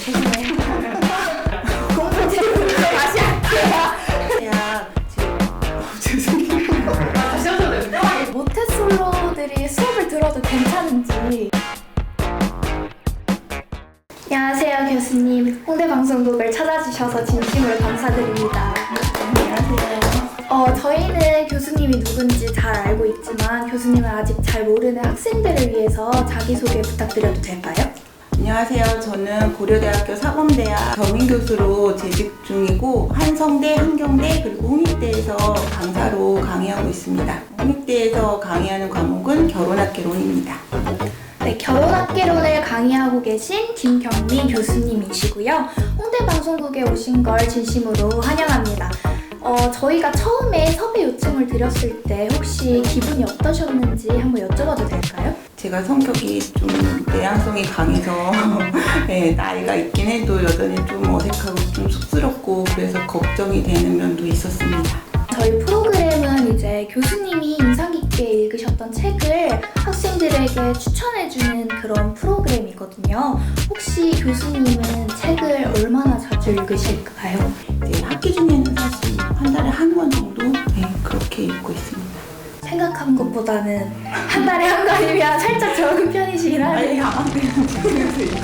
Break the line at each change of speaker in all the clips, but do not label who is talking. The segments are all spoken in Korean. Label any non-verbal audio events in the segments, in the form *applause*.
최근에 공부 질문 다시 할게요.
야 지금 죄송해요.
다시 하셔도 됩니다.
모태솔로들이 수업을 들어도 괜찮은지. 안녕하세요 교수님. 홍대 방송국을 찾아주셔서 진심으로 감사드립니다.
안녕하세요.
어, 저희는 교수님이 누군지 잘 알고 있지만 교수님을 아직 잘 모르는 학생들을 위해서 자기소개 부탁드려도 될까요?
안녕하세요. 저는 고려대학교 사범대학 겸임교수로 재직 중이고 한성대, 한경대 그리고 홍익대에서 강사로 강의하고 있습니다. 홍익대에서 강의하는 과목은 결혼학개론입니다.
네, 결혼학개론을 강의하고 계신 김경민 교수님이시고요. 홍대 방송국에 오신 걸 진심으로 환영합니다. 어, 저희가 처음에 섭외 요청을 드렸을 때 혹시 기분이 어떠셨는지 한번 여쭤봐도 될까요?
제가 성격이 좀 내향성이 강해서 네, *laughs* 나이가 있긴 해도 여전히 좀 어색하고 좀 쑥스럽고 그래서 걱정이 되는 면도 있었습니다.
저희 프로그램은 이제 교수님이 인상 깊게 읽으셨던 책을 학생들에게 추천해주는 그런 프로그램이거든요. 혹시 교수님은 책을 얼마나 자 주 읽으실까요?
이제 학기 중에는 사실 한 달에 한 권 정도 네, 그렇게 읽고 있습니다.
생각한 것보다는 한 달에 한 권이면 살짝 적은 편이시긴 하네요.
안 그래서 읽어.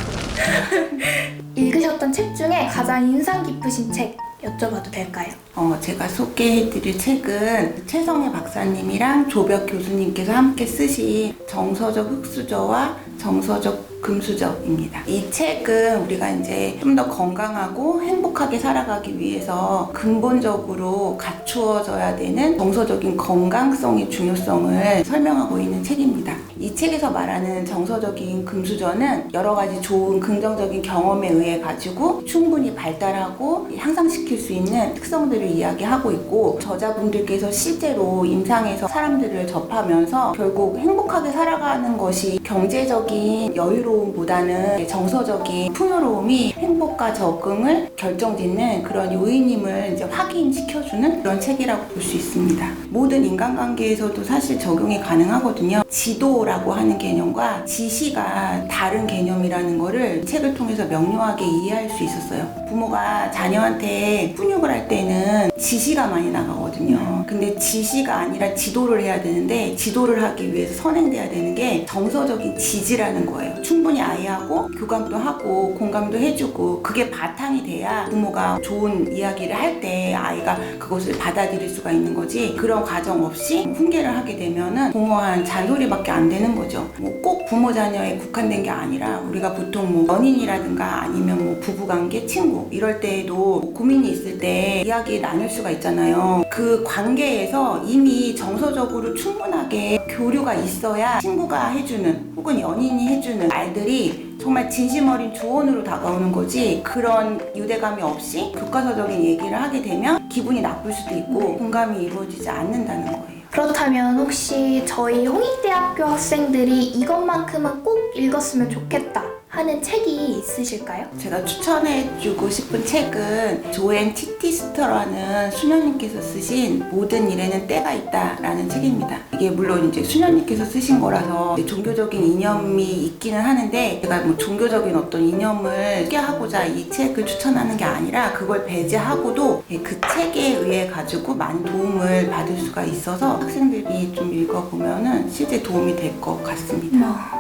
읽으셨던 책 중에 가장 인상 깊으신 책 여쭤봐도 될까요?
어, 제가 소개해드릴 책은 최성애 박사님이랑 조벽 교수님께서 함께 쓰신 정서적 흑수저와 정서적 금수저입니다. 이 책은 우리가 이제 좀 더 건강하고 행복하게 살아가기 위해서 근본적으로 갖추어져야 되는 정서적인 건강성의 중요성을 설명하고 있는 책입니다. 이 책에서 말하는 정서적인 금수저는 여러 가지 좋은 긍정적인 경험에 의해 가지고 충분히 발달하고 향상시킬 수 있는 특성들을 이야기하고 있고 저자분들께서 실제로 임상에서 사람들을 접하면서 결국 행복하게 살아가는 것이 경제적인 여유로움보다는 정서적인 풍요로움이 행복과 적응을 결정짓는 그런 요인임을 이제 확인시켜주는 그런 책이라고 볼 수 있습니다. 모든 인간관계에서도 사실 적용이 가능하거든요. 지도라 고 하는 개념과 지시가 다른 개념이라는 거를 책을 통해서 명료하게 이해할 수 있었어요. 부모가 자녀한테 훈육을 할 때는 지시가 많이 나가거든요. 근데 지시가 아니라 지도를 해야 되는데 지도를 하기 위해서 선행돼야 되는 게 정서적인 지지라는 거예요. 충분히 아이하고 교감도 하고 공감도 해주고 그게 바탕이 돼야 부모가 좋은 이야기를 할 때 아이가 그것을 받아들일 수가 있는 거지 그런 과정 없이 훈계를 하게 되면은 공허한 잔소리밖에 안 되는 거죠. 뭐 꼭 부모 자녀에 국한된 게 아니라 우리가 보통 뭐 연인이라든가 아니면 뭐 부부관계, 친구 이럴 때에도 뭐 고민이 있을 때 이야기 나눌 수가 있잖아요. 그 관계에서 이미 정서적으로 충분하게 교류가 있어야 친구가 해주는 혹은 연인이 해주는 말들이 정말 진심 어린 조언으로 다가오는 거지 그런 유대감이 없이 교과서적인 얘기를 하게 되면 기분이 나쁠 수도 있고 공감이 이루어지지 않는다는 거예요.
그렇다면 혹시 저희 홍익대학교 학생들이 이것만큼은 꼭 읽었으면 좋겠다 하는 책이 있으실까요?
제가 추천해주고 싶은 책은 조앤 티티스터라는 수녀님께서 쓰신 모든 일에는 때가 있다라는 책입니다. 이게 물론 이제 수녀님께서 쓰신 거라서 종교적인 이념이 있기는 하는데 제가 뭐 종교적인 어떤 이념을 소개하고자 이 책을 추천하는 게 아니라 그걸 배제하고도 그 책에 의해 가지고 많은 도움을 받을 수가 있어서 학생들이 좀 읽어보면은 실제 도움이 될 것 같습니다.
어,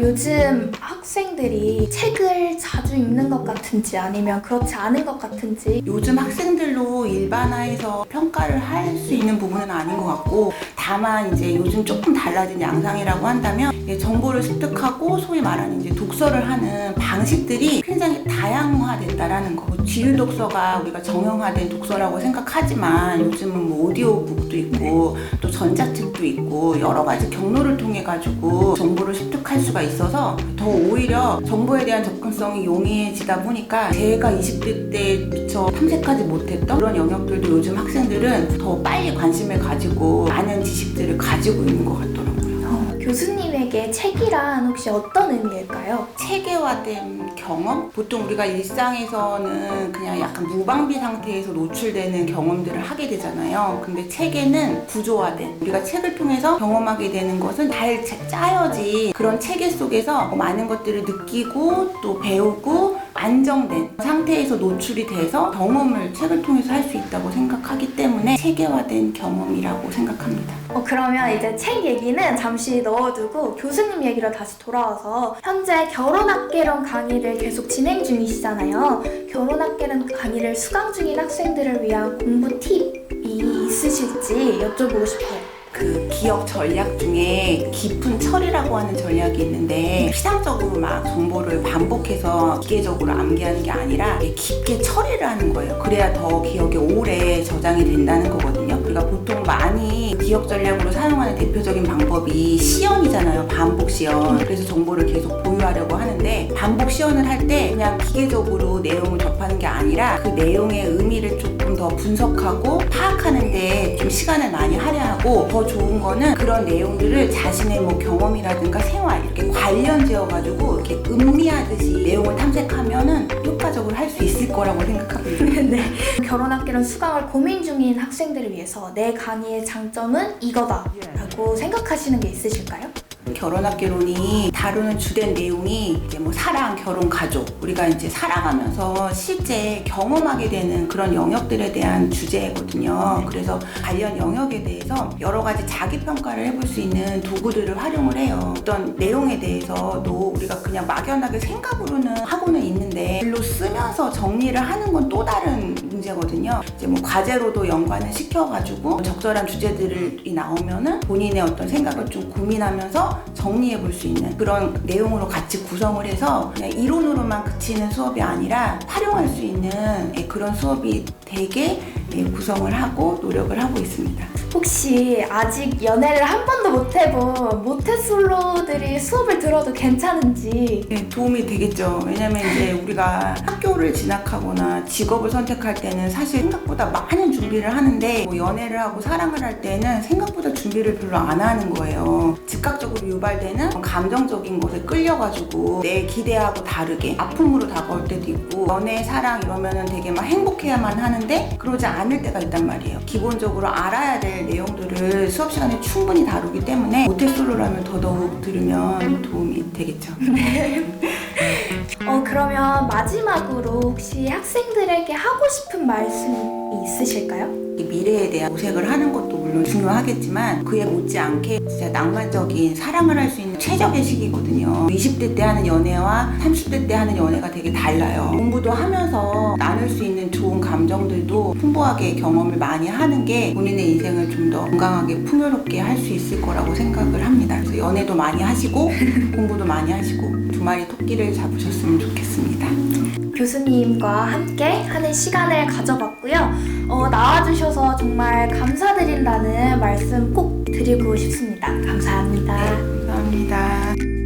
요즘 학생들이 책을 자주 읽는 것 같은지 아니면 그렇지 않은 것 같은지
요즘 학생들로 일반화해서 평가를 할 수 있는 부분은 아닌 것 같고 다 다만 이제 요즘 조금 달라진 양상이라고 한다면 정보를 습득하고 소위 말하는 이제 독서를 하는 방식들이 굉장히 다양화됐다라는 거. 뭐 지율 독서가 우리가 정형화된 독서라고 생각하지만 요즘은 뭐 오디오북도 있고 또 전자책도 있고 여러 가지 경로를 통해 가지고 정보를 습득할 수가 있어서 더 오히려 정보에 대한 접근성이 용이해지다 보니까 제가 20대 때 미처 탐색하지 못했던 그런 영역들도 요즘 학생들은 더 빨리 관심을 가지고 많은 지식 들을 가지고 있는 것 같더라고요.
어, 교수님에게 책이란 혹시 어떤 의미일까요?
체계화된 경험? 보통 우리가 일상에서는 그냥 약간 무방비 상태에서 노출되는 경험들을 하게 되잖아요. 근데 체계는 구조화된 우리가 책을 통해서 경험하게 되는 것은 잘 짜- 짜여진 그런 체계 속에서 많은 것들을 느끼고 또 배우고 안정된 상태에서 노출이 돼서 경험을 책을 통해서 할 수 있다고 생각하기 때문에 체계화된 경험이라고 생각합니다.
어, 그러면 이제 책 얘기는 잠시 넣어두고 교수님 얘기로 다시 돌아와서 현재 결혼학개론 강의를 계속 진행 중이시잖아요. 결혼학개론 강의를 수강 중인 학생들을 위한 공부 팁이 있으실지 여쭤보고 싶어요.
그 기억 전략 중에 깊은 처리라고 하는 전략이 있는데 피상적으로 막 정보를 반복해서 기계적으로 암기하는 게 아니라 깊게 처리를 하는 거예요. 그래야 더 기억에 오래 저장이 된다는 거거든요. 우리가 보통 많이 기억 전략으로 사용하는 대표적인 방법이 시연이잖아요. 반복 시연. 그래서 정보를 계속 보유하려고 하는데 반복 시연을 할 때 그냥 기계적으로 내용을 접하는 게 아니라 그 내용의 의미를 조금 더 분석하고 파악하는데 좀 시간을 많이 할애하고 더 좋은 거는 그런 내용들을 자신의 뭐 경험이라든가 생활 이렇게 관련 지어가지고 이렇게 음미하듯이 내용을 탐색하면은 효과적으로 할 수 있을 거라고 생각합니다. *laughs*
네. 결혼학개론 수강을 고민 중인 학생들을 위해서 내 강의의 장점은 이거다라고 생각하시는 게 있으실까요?
결혼학개론이 다루는 주된 내용이 이제 뭐 사랑, 결혼, 가족 우리가 이제 살아가면서 실제 경험하게 되는 그런 영역들에 대한 주제거든요. 그래서 관련 영역에 대해서 여러 가지 자기 평가를 해볼 수 있는 도구들을 활용을 해요. 어떤 내용에 대해서도 우리가 그냥 막연하게 생각으로는 하고는 있는데 글로 쓰면서 정리를 하는 건 또 다른 문제거든요. 이제 뭐 과제로도 연관을 시켜가지고 적절한 주제들이 나오면은 본인의 어떤 생각을 좀 고민하면서 정리해 볼 수 있는 그런 내용으로 같이 구성을 해서 그냥 이론으로만 그치는 수업이 아니라 활용할 수 있는 예, 그런 수업이 되게 예, 구성을 하고 노력을 하고 있습니다.
혹시 아직 연애를 한 번도 못 해본 모태솔로들이 수업을 들어도 괜찮은지
네, 도움이 되겠죠. 왜냐면 이제 우리가 학교를 진학하거나 직업을 선택할 때는 사실 생각보다 많은 준비를 하는데 뭐 연애를 하고 사랑을 할 때는 생각보다 준비를 별로 안 하는 거예요. 즉각적으로 유발되는 감정적인 것에 끌려가지고 내 기대하고 다르게 아픔으로 다가올 때도 있고 연애, 사랑 이러면은 되게 막 행복해야만 하는데 그러지 않을 때가 있단 말이에요. 기본적으로 알아야 될 내용들을 수업 시간에 충분히 다루기 때문에 모태솔로라면 더더욱 들으면 도움이 되겠죠. *laughs*
어 그러면 마지막으로 혹시 학생들에게 하고 싶은 말씀이 있으실까요?
이 미래에 대한 모색을 하는 것도 물론 중요하겠지만 그에 못지않게 진짜 낭만적인 사랑을 할 수 있는 최적의 시기거든요. 20대 때 하는 연애와 30대 때 하는 연애가 되게 달라요. 공부도 하면서 나눌 수 있는 좋은 감정들도 풍부하게 경험을 많이 하는 게 본인의 인생을 좀 더 건강하게 풍요롭게 할 수 있을 거라고 생각을 합니다. 그래서 연애도 많이 하시고 *laughs* 공부도 많이 하시고 두 마리 토끼를 잡으셨으면 좋겠습니다.
교수님과 함께 하는 시간을 가져봤고요. 어, 나와주셔서 정말 감사드린다는 말씀 꼭 드리고 싶습니다. 감사합니다.
감사합니다.